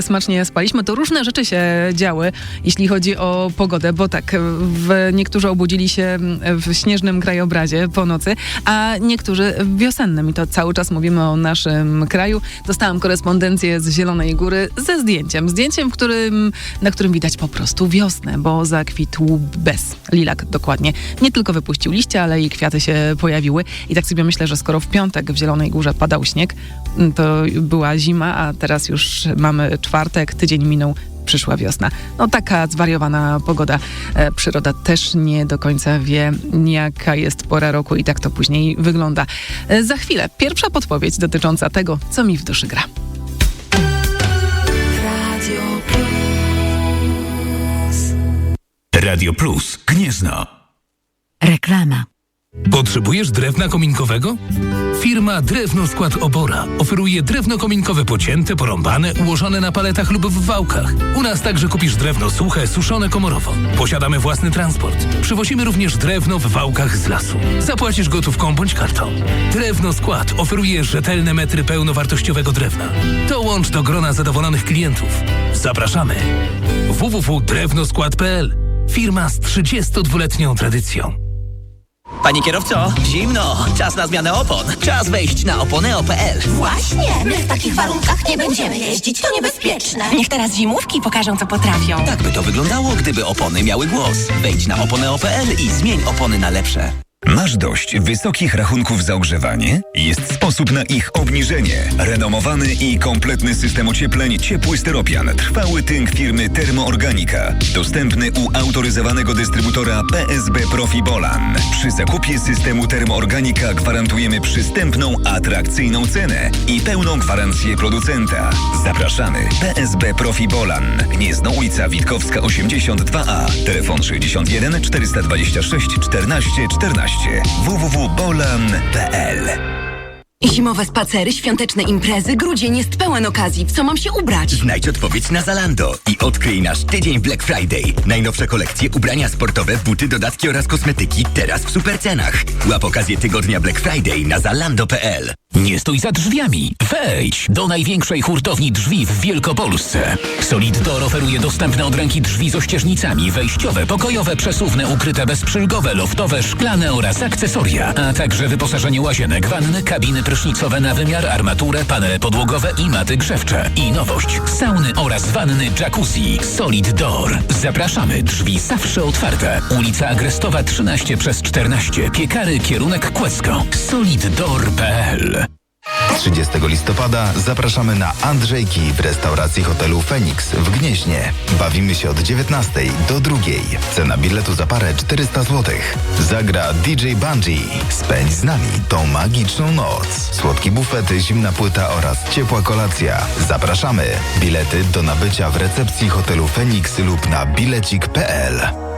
smacznie spaliśmy, to różne rzeczy się działy, jeśli chodzi o pogodę, bo tak, w, niektórzy obudzili się w śnieżnym krajobrazie po nocy, a niektórzy wiosennym i to cały czas mówimy o naszym kraju. Dostałam korespondencję z Zielonej Góry ze zdjęciem, zdjęciem, którym, na którym widać po prostu wiosnę, bo zakwitł bez, lilak dokładnie. Nie tylko wypuścił liście, ale i kwiaty się pojawiły i tak sobie myślę, że skoro w piątek w Zielonej Górze padał śnieg, to była zima, a teraz już mamy czwartek, tydzień minął, przyszła wiosna. No taka zwariowana pogoda. E, przyroda też nie do końca wie, jaka jest pora roku i tak to później wygląda. E, za chwilę pierwsza podpowiedź dotycząca tego, co mi w duszy gra. Radio Plus. Radio Plus Gniezno. Reklama. Potrzebujesz drewna kominkowego? Firma Drewno Skład Obora oferuje drewno kominkowe pocięte, porąbane, ułożone na paletach lub w wałkach. U nas także kupisz drewno suche, suszone komorowo. Posiadamy własny transport. Przywozimy również drewno w wałkach z lasu. Zapłacisz gotówką bądź kartą. Drewno Skład oferuje rzetelne metry pełnowartościowego drewna. Dołącz do grona zadowolonych klientów. Zapraszamy. www.drewnoskład.pl Firma z 32-letnią tradycją. Panie kierowco, zimno, czas na zmianę opon. Czas wejść na oponeo.pl. Właśnie, my w takich warunkach nie będziemy jeździć, to niebezpieczne. Niech teraz zimówki pokażą, co potrafią. Tak by to wyglądało, gdyby opony miały głos. Wejdź na oponeo.pl i zmień opony na lepsze. Masz dość wysokich rachunków za ogrzewanie? Jest sposób na ich obniżenie. Renomowany i kompletny system ociepleń Ciepły Styropian. Trwały tynk firmy Termoorganika. Dostępny u autoryzowanego dystrybutora PSB Profi Bolan. Przy zakupie systemu Termoorganika gwarantujemy przystępną, atrakcyjną cenę i pełną gwarancję producenta. Zapraszamy. PSB Profi Bolan. Gniezno ulica Witkowska 82A. Telefon 61 426 14 14 www.bolan.pl Zimowe spacery, świąteczne imprezy, grudzień jest pełen okazji. W co mam się ubrać? Znajdź odpowiedź na Zalando i odkryj nasz tydzień Black Friday. Najnowsze kolekcje, ubrania sportowe, buty, dodatki oraz kosmetyki teraz w supercenach. Łap okazję tygodnia Black Friday na zalando.pl. Nie stój za drzwiami. Wejdź do największej hurtowni drzwi w Wielkopolsce. Solid Door oferuje dostępne od ręki drzwi z ościeżnicami, wejściowe, pokojowe, przesuwne, ukryte bezprzylgowe, loftowe, szklane oraz akcesoria, a także wyposażenie łazienek, wanny, kabiny prysznicowe na wymiar, armaturę, panele podłogowe i maty grzewcze. I nowość, sauny oraz wanny jacuzzi. Solid Door. Zapraszamy. Drzwi zawsze otwarte. Ulica Agrestowa 13 przez 14. Piekary, kierunek Kłecko. soliddoor.pl 30 listopada zapraszamy na Andrzejki w restauracji hotelu Phoenix w Gnieźnie. Bawimy się od 19 do 2. Cena biletu za parę 400 zł. Zagra DJ Bungie. Spędź z nami tą magiczną noc. Słodki bufet, zimna płyta oraz ciepła kolacja. Zapraszamy. Bilety do nabycia w recepcji hotelu Phoenix lub na bilecik.pl.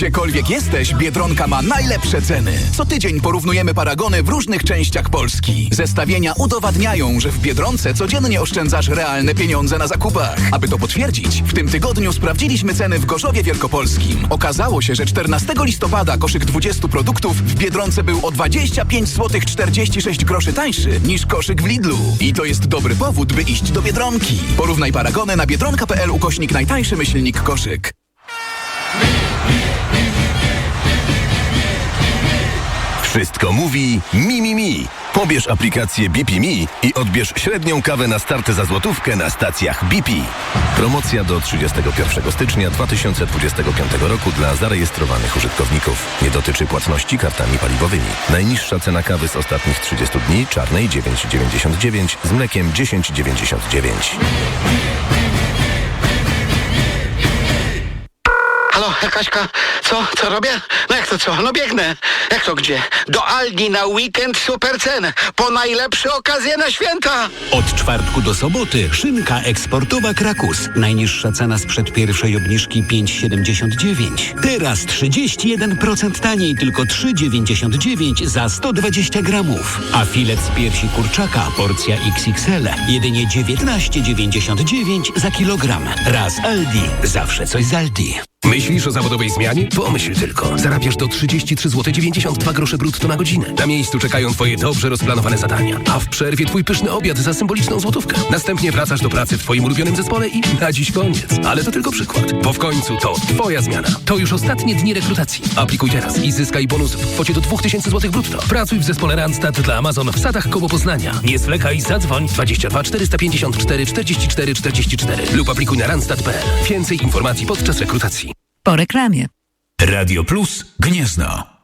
Gdziekolwiek jesteś, Biedronka ma najlepsze ceny. Co tydzień porównujemy paragony w różnych częściach Polski. Zestawienia udowadniają, że w Biedronce codziennie oszczędzasz realne pieniądze na zakupach. Aby to potwierdzić, w tym tygodniu sprawdziliśmy ceny w Gorzowie Wielkopolskim. Okazało się, że 14 listopada koszyk 20 produktów w Biedronce był o 25 zł 46 groszy tańszy niż koszyk w Lidlu. I to jest dobry powód, by iść do Biedronki. Porównaj paragony na biedronka.pl ukośnik najtańszy myślnik koszyk. Wszystko mówi mi, mi, mi. Pobierz aplikację BP Mi i odbierz średnią kawę na starty za złotówkę na stacjach BP. Promocja do 31 stycznia 2025 roku dla zarejestrowanych użytkowników. Nie dotyczy płatności kartami paliwowymi. Najniższa cena kawy z ostatnich 30 dni, czarnej 9,99, z mlekiem 10,99. Halo, Kaśka, co? Co robię? No jak to co? No biegnę. Jak to gdzie? Do Aldi na weekend super cen. Po najlepsze okazje na święta. Od czwartku do soboty szynka eksportowa Krakus. Najniższa cena sprzed pierwszej obniżki 5,79. Teraz 31% taniej, tylko 3,99 za 120 gramów. A filet z piersi kurczaka, porcja XXL, jedynie 19,99 za kilogram. Raz Aldi, zawsze coś z Aldi. Myślisz o zawodowej zmianie? Pomyśl tylko. Zarabiasz do 33 zł 92 grosze brutto na godzinę. Na miejscu czekają twoje dobrze rozplanowane zadania, a w przerwie twój pyszny obiad za symboliczną złotówkę. Następnie wracasz do pracy w twoim ulubionym zespole i na dziś koniec. Ale to tylko przykład, bo w końcu to twoja zmiana. To już ostatnie dni rekrutacji. Aplikuj teraz i zyskaj bonus w kwocie do 2000 zł brutto. Pracuj w zespole Randstad dla Amazon w Sadach koło Poznania. Nie zwlekaj, zadzwoń 22 454 44 44 lub aplikuj na randstad.pl. Więcej informacji podczas rekrutacji. Po reklamie. Radio Plus Gniezno.